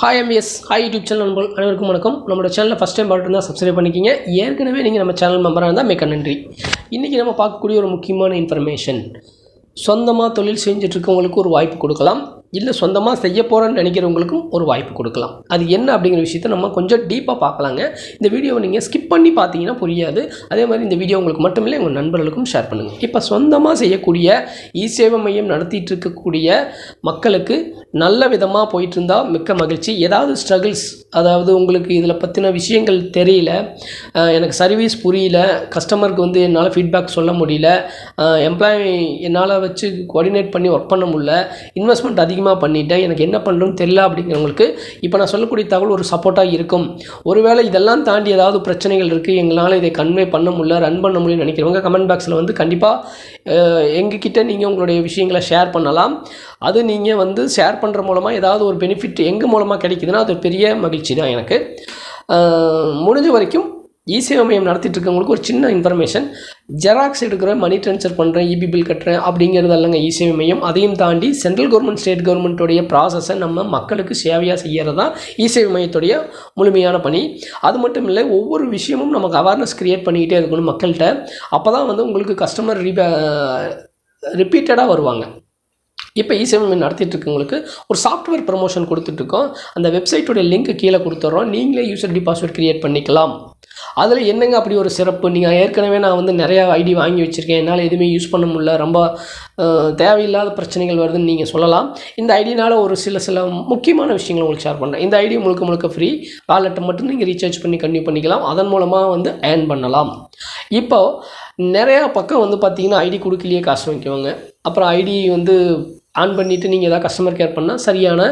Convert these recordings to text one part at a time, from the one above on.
Hi MS hi YouTube channel நண்பர்கள். அனைவருக்கும் வணக்கம். நம்மளோட சேனலில் ஃபஸ்ட் டைம் பார்த்து தான் சப்ஸ்கிரைப் பண்ணிக்கிங்க. ஏற்கனவே நீங்கள் நம்ம சேனல் மெம்பராக இருந்தால் மிக்க நன்றி. இன்றைக்கி நம்ம பார்க்கக்கூடிய ஒரு முக்கியமான இன்ஃபர்மேஷன் சொந்தமாக தொழில் செஞ்சுட்ருக்கவங்களுக்கு ஒரு வாய்ப்பு கொடுக்கலாம். இல்லை சொந்தமாக செய்ய போகிறேன்னு நினைக்கிறவங்களுக்கும் ஒரு வாய்ப்பு கொடுக்கலாம். அது என்ன அப்படிங்கிற விஷயத்த நம்ம கொஞ்சம் டீப்பாக பார்க்கலாங்க. இந்த வீடியோவை நீங்கள் ஸ்கிப் பண்ணி பார்த்தீங்கன்னா புரியாது. அதே மாதிரி இந்த வீடியோ உங்களுக்கு மட்டுமில்லை உங்கள் நண்பர்களுக்கும் ஷேர் பண்ணுங்கள் இப்போ சொந்தமாக செய்யக்கூடிய இ சேவை மையம் நடத்திட்டு இருக்கக்கூடிய மக்களுக்கு நல்ல விதமாக போயிட்டு இருந்தால் மிக்க மகிழ்ச்சி. ஏதாவது ஸ்ட்ரகிள்ஸ் அதாவது உங்களுக்கு இதில் பற்றின விஷயங்கள் தெரியல எனக்கு சர்வீஸ் புரியல கஸ்டமருக்கு வந்து என்னால் ஃபீட்பேக் சொல்ல முடியல எம்ப்ளாயி என்னால் வச்சு கோஆர்டினேட் பண்ணி ஒர்க் பண்ண முடியல இன்வெஸ்ட்மெண்ட் அதிகமாக பண்ணிட்டேன். எனக்கு என்ன பண்ணுறதுன்னு தெரியல அப்படிங்கிறவங்களுக்கு இப்போ நான் சொல்லக்கூடிய தகவல் ஒரு சப்போர்ட்டாக இருக்கும். ஒருவேளை இதெல்லாம் தாண்டி ஏதாவது பிரச்சனைகள் இருக்குது எங்களால் இதை கன்வே பண்ண முடியல ரன் பண்ண முடியும்னு நினைக்கிறவங்க கமெண்ட் பாக்ஸில் வந்து கண்டிப்பாக எங்ககிட்ட நீங்கள் உங்களுடைய விஷயங்களை ஷேர் பண்ணலாம். அது நீங்கள் வந்து ஷேர் பண்ணுற மூலமாக ஏதாவது ஒரு பெனிஃபிட் எங்கள் மூலமாக கிடைக்குதுன்னா அது ஒரு பெரிய மகிழ்ச்சி தான் எனக்கு. முடிஞ்ச வரைக்கும் இசேவை மையம் நடத்திட்டு இருக்கவங்களுக்கு ஒரு சின்ன இன்ஃபர்மேஷன் ஜெராக்ஸ் எடுக்கிறேன் மணி ட்ரான்ஸ்ஃபர் பண்ணுறேன் இபி பில் கட்டுறேன் அப்படிங்கிறது இல்லைங்க இசேவை மையம் அதையும் தாண்டி சென்ட்ரல் கவர்மெண்ட் ஸ்டேட் கவர்மெண்ட்டுடைய ப்ராசஸை நம்ம மக்களுக்கு சேவையாக செய்கிறது தான் இசேவை மையத்துடைய முழுமையான பணி. அது மட்டும் இல்லை ஒவ்வொரு விஷயமும் நமக்கு அவேர்னஸ் க்ரியேட் பண்ணிக்கிட்டே இருக்கணும் மக்கள்கிட்ட. அப்போ தான் வந்து உங்களுக்கு கஸ்டமர் ரிபே ரிப்பீட்டடாக வருவாங்க. இப்போ இசேவை நடத்திட்டு இருக்கவங்களுக்கு ஒரு சாஃப்ட்வேர் ப்ரமோஷன் கொடுத்துட்ருக்கோம் அந்த வெப்சைட்டோடைய லிங்க் கீழே கொடுத்துட்றோம் நீங்களே யூசர் டி பாஸ்வேர்ட் க்ரியேட் பண்ணிக்கலாம். அதில் என்னங்க அப்படி ஒரு சிறப்பு? நீங்கள் ஏற்கனவே நான் வந்து நிறையா ஐடி வாங்கி வச்சுருக்கேன். என்னால் எதுவுமே யூஸ் பண்ண முடியல. ரொம்ப தேவையில்லாத பிரச்சனைகள் வருதுன்னு நீங்கள் சொல்லலாம். இந்த ஐடினால் ஒரு சில சில முக்கியமான விஷயங்களை உங்களுக்கு ஷேர் பண்ணுறேன் இந்த ஐடி முழுக்க முழுக்க ஃப்ரீ வாலெட்டை மட்டும் நீங்கள் ரீசார்ஜ் பண்ணி கன்டினியூ பண்ணிக்கலாம். அதன் மூலமாக வந்து ஏர்ன் பண்ணலாம். இப்போது நிறையா பக்கம் வந்து பார்த்தீங்கன்னா ஐடி கொடுக்கலையே காசு வாங்கிக்குவாங்க. அப்புறம் ஐடி வந்து ஆன் பண்ணிவிட்டு நீங்கள் எதாவது கஸ்டமர் கேர் பண்ணால் சரியான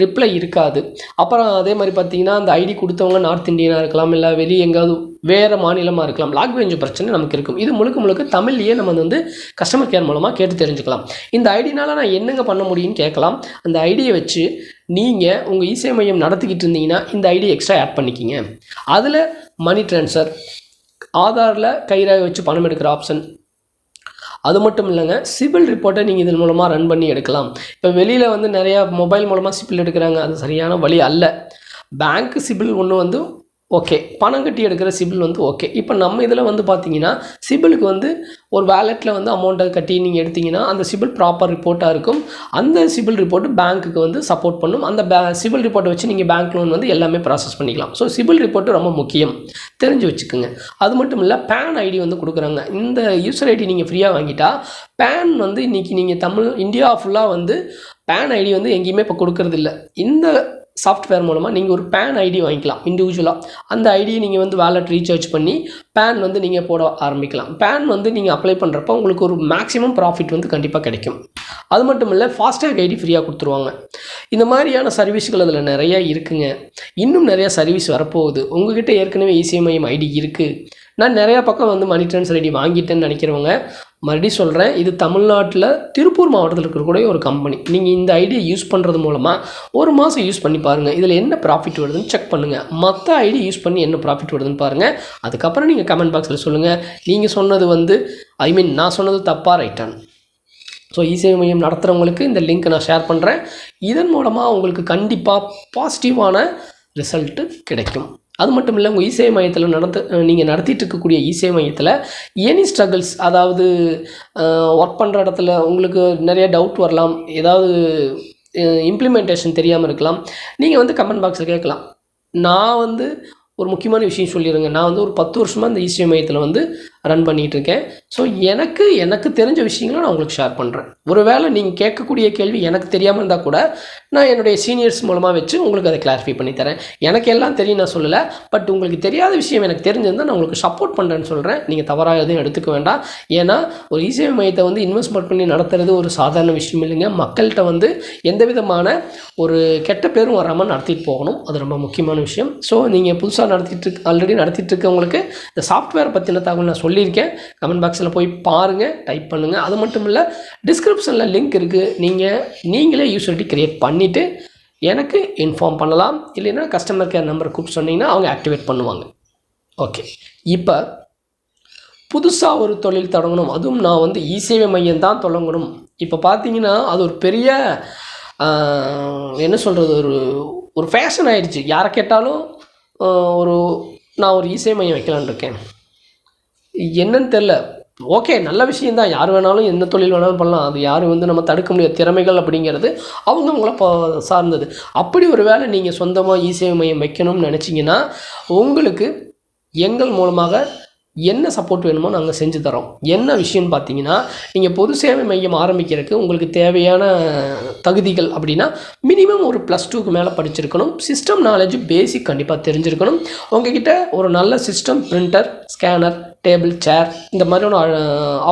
ரிப்ளை இருக்காது. அப்புறம் அதே மாதிரி பார்த்தீங்கன்னா அந்த ஐடி கொடுத்தவங்க நார்த் இந்தியனாக இருக்கலாம் இல்லை வெளியே எங்கேயாவது வேறு மாநிலமாக இருக்கலாம் லாங்குவேஜ் பிரச்சனை நமக்கு இருக்கும். இது முழுக்க முழுக்க தமிழ்லேயே நம்ம வந்து கஸ்டமர் கேர் மூலமாக கேட்டு தெரிஞ்சுக்கலாம். இந்த ஐடினால் நான் என்னங்க பண்ண முடியும்னு கேட்கலாம். அந்த ஐடியை வச்சு நீங்கள் உங்கள் இசை மையம் நடத்திக்கிட்டு இருந்தீங்கன்னா இந்த ஐடியை எக்ஸ்ட்ரா ஆட் பண்ணிக்கிங்க. அதில் மணி ட்ரான்ஸ்ஃபர் ஆதாரில் கைரேகை வச்சு பணம் எடுக்கிற ஆப்ஷன் அது மட்டும் இல்லைங்க சிபில் ரிப்போர்ட்டை நீங்கள் இதன் மூலமாக ரன் பண்ணி எடுக்கலாம். இப்போ வெளியில் வந்து நிறையா மொபைல் மூலமாக சிபில் எடுக்கிறாங்க அது சரியான வழி அல்ல. பேங்க் சிபில் ஒன்று வந்து ஓகே பணம் கட்டி எடுக்கிற சிபில் வந்து ஓகே இப்போ நம்ம இதில் வந்து பார்த்தீங்கன்னா சிபிலுக்கு வந்து ஒரு வேலெட்டில் வந்து அமௌண்ட்டை கட்டி நீங்கள் எடுத்தீங்கன்னா அந்த சிபில் ப்ராப்பர் ரிப்போர்ட்டாக இருக்கும். அந்த சிபில் ரிப்போர்ட்டு பேங்க்குக்கு வந்து சப்போர்ட் பண்ணும். அந்த பே சிபில் ரிப்போர்ட்டை வச்சு நீங்கள் பேங்க் லோன் வந்து எல்லாமே ப்ராசஸ் பண்ணிக்கலாம். ஸோ சிபில் ரிப்போர்ட்டு ரொம்ப முக்கியம். தெரிஞ்சு வச்சுக்கோங்க. அது மட்டும் இல்லை பேன் ஐடி வந்து கொடுக்குறாங்க. இந்த யூசர் ஐடி நீங்கள் ஃப்ரீயாக வாங்கிட்டா பேன் வந்து இன்றைக்கி நீங்கள் தமிழ் இந்தியா ஃபுல்லாக வந்து பேன் ஐடி வந்து எங்கேயுமே இப்போ கொடுக்கறதில்ல. இந்த சாஃப்ட்வேர் மூலமாக நீங்கள் ஒரு பேன் ஐடி வாங்கிக்கலாம் இண்டிவிஜுவலாக அந்த ஐடியை நீங்கள் வந்து வேலட் ரீசார்ஜ் பண்ணி பேன் வந்து நீங்கள் போட ஆரம்பிக்கலாம். பேன் வந்து நீங்கள் அப்ளை பண்ணுறப்ப உங்களுக்கு ஒரு மேக்ஸிமம் ப்ராஃபிட் வந்து கண்டிப்பாக கிடைக்கும். அது மட்டும் இல்லை ஃபாஸ்டேக் ஐடி ஃப்ரீயாக கொடுத்துருவாங்க. இந்த மாதிரியான சர்வீஸ்கள் அதில் நிறையா இருக்குங்க. இன்னும் நிறையா சர்வீஸ் வரப்போகுது. உங்ககிட்ட ஏற்கனவே இசிஎம்ஐஎம் ஐடி இருக்குது நான் நிறையா பக்கம் வந்து மணி ட்ரான்ஸ்ஃபர் ஐடி வாங்கிட்டேன்னு நினைக்கிறவங்க மறுபடியும் சொல்கிறேன் இது தமிழ்நாட்டில் திருப்பூர் மாவட்டத்தில் இருக்கக்கூடிய ஒரு கம்பெனி நீங்கள் இந்த ஐடியை யூஸ் பண்ணுறது மூலமாக ஒரு மாதம் யூஸ் பண்ணி பாருங்கள் இதில் என்ன ப்ராஃபிட் வருதுன்னு செக் பண்ணுங்கள் மற்ற ஐடி யூஸ் பண்ணி என்ன ப்ராஃபிட் வருதுன்னு பாருங்கள் அதுக்கப்புறம் நீங்கள் கமெண்ட் பாக்ஸில் சொல்லுங்கள் நீங்கள் சொன்னது வந்து ஐ மீன் நான் சொன்னது தப்பாக ரைட்டான் ஸோ இசேவை மையம் நடத்துகிறவங்களுக்கு இந்த லிங்க்கை நான் ஷேர் பண்ணுறேன் இதன் மூலமாக உங்களுக்கு கண்டிப்பாக பாசிட்டிவான ரிசல்ட்டு கிடைக்கும். அது மட்டும் இல்லை உங்கள் இசை மையத்தில் நடத்த நீங்கள் நடத்திட்டு இருக்கக்கூடிய இசை மையத்தில் எனி ஸ்ட்ரகிள்ஸ் அதாவது ஒர்க் பண்ணுற இடத்துல உங்களுக்கு நிறைய டவுட் வரலாம் ஏதாவது இம்ப்ளிமெண்டேஷன் தெரியாமல் இருக்கலாம் நீங்கள் வந்து கமெண்ட் பாக்ஸில் கேட்கலாம். நான் வந்து ஒரு முக்கியமான விஷயம் சொல்லிடுங்க நான் வந்து ஒரு பத்து வருஷமாக இந்த இசை மையத்தில் வந்து ரன் பண்ணிகிட்டு இருக்கேன் ஸோ எனக்கு எனக்கு தெரிஞ்ச விஷயங்களை நான் உங்களுக்கு ஷேர் பண்ணுறேன் ஒருவேளை நீங்கள் கேட்கக்கூடிய கேள்வி எனக்கு தெரியாமல் இருந்தால் கூட நான் என்னுடைய சீனியர்ஸ் மூலமாக வச்சு உங்களுக்கு அதை கிளாரிஃபை பண்ணி தரேன். எனக்கு எல்லாம் தெரியும் நான் சொல்லலை பட் உங்களுக்கு தெரியாத விஷயம் எனக்கு தெரிஞ்சிருந்தால் நான் உங்களுக்கு சப்போர்ட் பண்ணுறேன்னு சொல்கிறேன் நீங்கள் தவறாக எதுவும் எடுத்துக்க வேண்டாம். ஏன்னா ஒரு இசேவை மையத்தை வந்து இன்வெஸ்ட்மெண்ட் பண்ணி நடத்துறது ஒரு சாதாரண விஷயம் இல்லைங்க. மக்கள்கிட்ட வந்து எந்த விதமான ஒரு கெட்ட பேரும் வராமல் நடத்திட்டு போகணும். அது ரொம்ப முக்கியமான விஷயம். ஸோ நீங்கள் புதுசாக நடத்திட்டு ஆல்ரெடி நடத்திட்டு இருக்கவங்களுக்கு இந்த சாஃப்ட்வேர் பற்றின தகவல் நான் சொல்லியிருக்கேன். கமெண்ட் பாக்ஸில் போய் பாருங்கள் டைப் பண்ணுங்கள் அது மட்டும் இல்லை டிஸ்கிரிப்ஷனில் லிங்க் இருக்குது நீங்கள் நீங்களே யூஸ்வலிட்டி க்ரியேட் பண்ணிவிட்டு எனக்கு இன்ஃபார்ம் பண்ணலாம். இல்லைன்னா கஸ்டமர் கேர் நம்பர் கூப்பிட்டு சொன்னீங்கன்னா அவங்க ஆக்டிவேட் பண்ணுவாங்க. ஓகே இப்போ புதுசாக ஒரு தொழில் தொடங்கணும். அதுவும் நான் வந்து இசேவை மையம் தான் தொடங்கணும். இப்போ பார்த்தீங்கன்னா அது ஒரு பெரிய என்ன சொல்கிறது ஒரு ஒரு ஃபேஷன் ஆயிடுச்சு. யாரை கேட்டாலும் ஒரு நான் ஒரு இசை மையம் வைக்கலான்னு இருக்கேன். என்னன்னு தெரில ஓகே நல்ல விஷயந்தான் யார் வேணாலும் எந்த தொழில் வேணாலும் பண்ணலாம். அது யாரும் வந்து நம்ம தடுக்க முடியாத திறமைகள் அப்படிங்கிறது அவங்கவுங்கள ப சார்ந்தது. அப்படி ஒரு வேலை நீங்கள் சொந்தமாக இசேவை மையம் வைக்கணும்னு நினச்சிங்கன்னா உங்களுக்கு எங்கள் மூலமாக என்ன சப்போர்ட் வேணுமோ நாங்கள் செஞ்சு தரோம். என்ன விஷயம்னு பார்த்தீங்கன்னா நீங்கள் பொது சேவை மையம் ஆரம்பிக்கிறதுக்கு உங்களுக்கு தேவையான தகுதிகள் அப்படின்னா மினிமம் ஒரு ப்ளஸ் டூக்கு மேலே படிச்சிருக்கணும். சிஸ்டம் நாலேஜ் பேசிக் கண்டிப்பாக தெரிஞ்சிருக்கணும். உங்ககிட்ட ஒரு நல்ல system printer scanner table chair இந்த மாதிரியான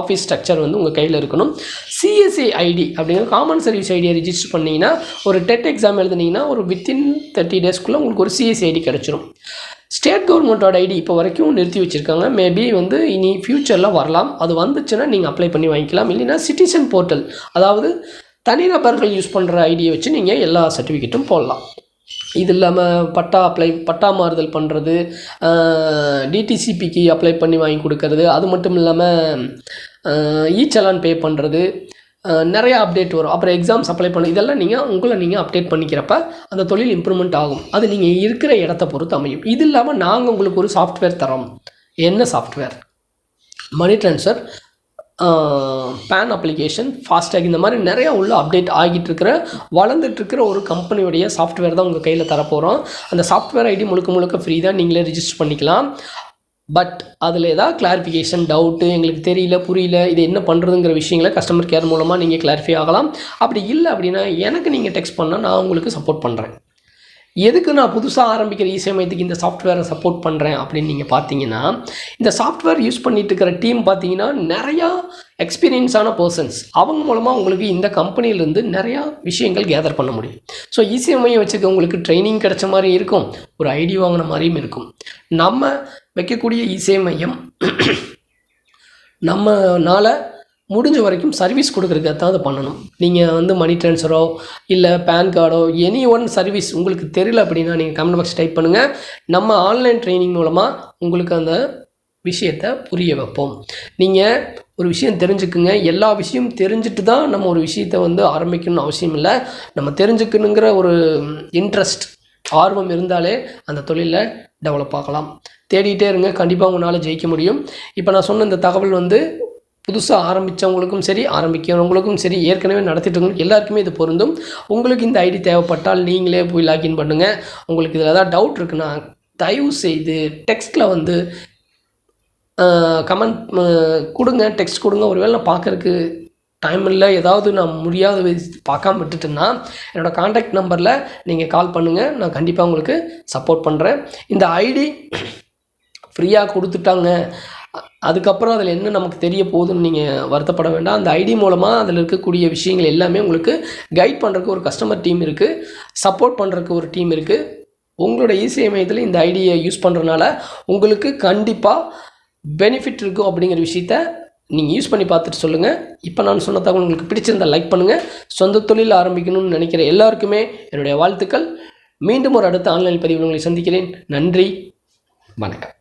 ஆஃபீஸ் ஸ்ட்ரக்சர் வந்து உங்கள் கையில் இருக்கணும். சிஎஸ்சி ஐடி அப்படிங்கிற காமன் சர்வீஸ் ஐடியை ரிஜிஸ்டர் பண்ணிங்கன்னா ஒரு டெட் எக்ஸாம் எழுதுனீங்கன்னா ஒரு வித்தின் தேர்ட்டி டேஸ்க்குள்ளே உங்களுக்கு ஒரு சிஎஸ்சி ஐடி கிடச்சிரும். ஸ்டேட் கவர்மெண்ட்டோட ஐடி இப்போ வரைக்கும் நிறுத்தி வச்சுருக்காங்க. மேபி வந்து இனி ஃப்யூச்சரில் வரலாம். அது வந்துச்சுன்னா நீங்கள் அப்ளை பண்ணி வாங்கிக்கலாம். இல்லைன்னா சிட்டிசன் போர்ட்டல் அதாவது தனிநபர்கள் யூஸ் பண்ணுற ஐடியை வச்சு நீங்கள் எல்லா சர்டிஃபிகேட்டும் போடலாம். இது இல்லாமல் பட்டா அப்ளை பட்டா மாறுதல் பண்ணுறது டிடிசிபிக்கு அப்ளை பண்ணி வாங்கி கொடுக்கறது அது மட்டும் இல்லாமல் இ சலான் பே பண்ணுறது நிறைய அப்டேட் வரும். அப்புறம் எக்ஸாம்ஸ் அப்ளை பண்ண இதெல்லாம் நீங்கள் உங்களை நீங்கள் அப்டேட் பண்ணிக்கிறப்ப அந்த தொழில் இம்ப்ரூவ்மெண்ட் ஆகும். அது நீங்கள் இருக்கிற இடத்த பொறுத்து அமையும். இது இல்லாமல் நாங்கள் உங்களுக்கு ஒரு சாஃப்ட்வேர் தரோம். என்ன software money transfer PAN application FASTag இந்த மாதிரி நிறையா உள்ள அப்டேட் ஆகிட்டு இருக்கிற வளர்ந்துட்டு இருக்கிற ஒரு கம்பெனியுடைய சாஃப்ட்வேர் தான் உங்கள் கையில் தரப்போகிறோம் அந்த சாஃப்ட்வேர் ஐடி முழுக்க முழுக்க ஃப்ரீ தான். நீங்களே ரிஜிஸ்டர் பண்ணிக்கலாம். பட் அதில் ஏதாவது கிளாரிஃபிகேஷன் டவுட்டு எங்களுக்கு தெரியல புரியல இது என்ன பண்ணுறதுங்கிற விஷயங்களை கஸ்டமர் கேர் மூலமாக நீங்கள் கிளாரிஃபை ஆகலாம். அப்படி இல்லை அப்படின்னா எனக்கு நீங்கள் டெக்ஸ்ட் பண்ணால் நான் உங்களுக்கு சப்போர்ட் பண்ணுறேன் எதுக்கு நான் புதுசாக ஆரம்பிக்கிற இசைமயத்துக்கு இந்த சாஃப்ட்வேரை சப்போர்ட் பண்ணுறேன் அப்படின்னு நீங்கள் பார்த்தீங்கன்னா இந்த சாஃப்ட்வேர் யூஸ் பண்ணிட்டு இருக்கிற டீம் பார்த்தீங்கன்னா நிறையா எக்ஸ்பீரியன்ஸான பர்சன்ஸ் அவங்க மூலமாக உங்களுக்கு இந்த கம்பெனிலேருந்து நிறையா விஷயங்கள் கேதர் பண்ண முடியும். ஸோ இசிஎம்ஐயை வச்சுக்க உங்களுக்கு ட்ரைனிங் கிடைச்ச மாதிரி இருக்கும். ஒரு ஐடி வாங்கின மாதிரியும் இருக்கும். நம்ம வைக்கக்கூடிய இசை மையம் நம்மனால் முடிஞ்ச வரைக்கும் சர்வீஸ் கொடுக்குறதுக்கு தான் அதை பண்ணணும். நீங்கள் வந்து மணி ட்ரான்ஸ்ஃபரோ இல்லை பேன் கார்டோ எனி ஒன் சர்வீஸ் உங்களுக்கு தெரியல அப்படின்னா நீங்கள் கமெண்ட் பாக்ஸ் டைப் பண்ணுங்கள் நம்ம ஆன்லைன் ட்ரைனிங் மூலமாக உங்களுக்கு அந்த விஷயத்தை புரிய வைப்போம். நீங்கள் ஒரு விஷயம் தெரிஞ்சுக்குங்க. எல்லா விஷயம் தெரிஞ்சுட்டு தான் நம்ம ஒரு விஷயத்தை வந்து ஆரம்பிக்கணும்னு அவசியம் இல்லை. நம்ம தெரிஞ்சுக்கணுங்கிற ஒரு இன்ட்ரெஸ்ட் ஆர்வம் இருந்தாலே அந்த தொழிலில் டெவலப் ஆகலாம். தேடிட்டே இருங்க. கண்டிப்பாக உங்களால் ஜெயிக்க முடியும். இப்போ நான் சொன்ன இந்த தகவல் வந்து புதுசாக ஆரம்பித்தவங்களுக்கும் சரி ஆரம்பிக்கிறவங்களுக்கும் சரி ஏற்கனவே நடத்திட்டு எல்லாருக்குமே இது பொருந்தும். உங்களுக்கு இந்த ஐடி தேவைப்பட்டால் நீங்களே போய் லாக்இன் பண்ணுங்கள் உங்களுக்கு இதில் ஏதாவது டவுட் இருக்குன்னா தயவு செய்து டெக்ஸ்ட்டில் வந்து கமெண்ட் கொடுங்க. டெக்ஸ்ட் கொடுங்க. ஒருவேளை நான் பார்க்கறக்கு டைம் இல்லை ஏதாவது நான் முடியாத பார்க்காம விட்டுட்டேன்னா என்னோடய காண்டாக்ட் நம்பரில் நீங்கள் கால் பண்ணுங்கள் நான் கண்டிப்பாக உங்களுக்கு சப்போர்ட் பண்ணுறேன் இந்த ஐடி ஃப்ரீயாக கொடுத்துட்டாங்க. அதுக்கப்புறம் அதில் என்ன நமக்கு தெரிய போகுதுன்னு நீங்கள் வருத்தப்பட வேண்டாம். அந்த ஐடி மூலமாக அதில் இருக்கக்கூடிய விஷயங்கள் எல்லாமே உங்களுக்கு கைட் பண்ணுறதுக்கு ஒரு கஸ்டமர் டீம் இருக்குது சப்போர்ட் பண்ணுறதுக்கு ஒரு டீம் இருக்குது உங்களோட இசை மையத்தில் இந்த ஐடியை யூஸ் பண்ணுறதுனால உங்களுக்கு கண்டிப்பாக பெனிஃபிட் இருக்கும் அப்படிங்கிற விஷயத்த நீங்கள் யூஸ் பண்ணி பார்த்துட்டு சொல்லுங்கள் இப்போ நான் சொன்ன தகவல் உங்களுக்கு பிடிச்சிருந்தா லைக் பண்ணுங்கள் சொந்த தொழில் ஆரம்பிக்கணும்னு நினைக்கிற எல்லாருக்குமே என்னுடைய வாழ்த்துக்கள். மீண்டும் ஒரு அடுத்த ஆன்லைன் பதிவில் உங்களை சந்திக்கிறேன். நன்றி. வணக்கம்.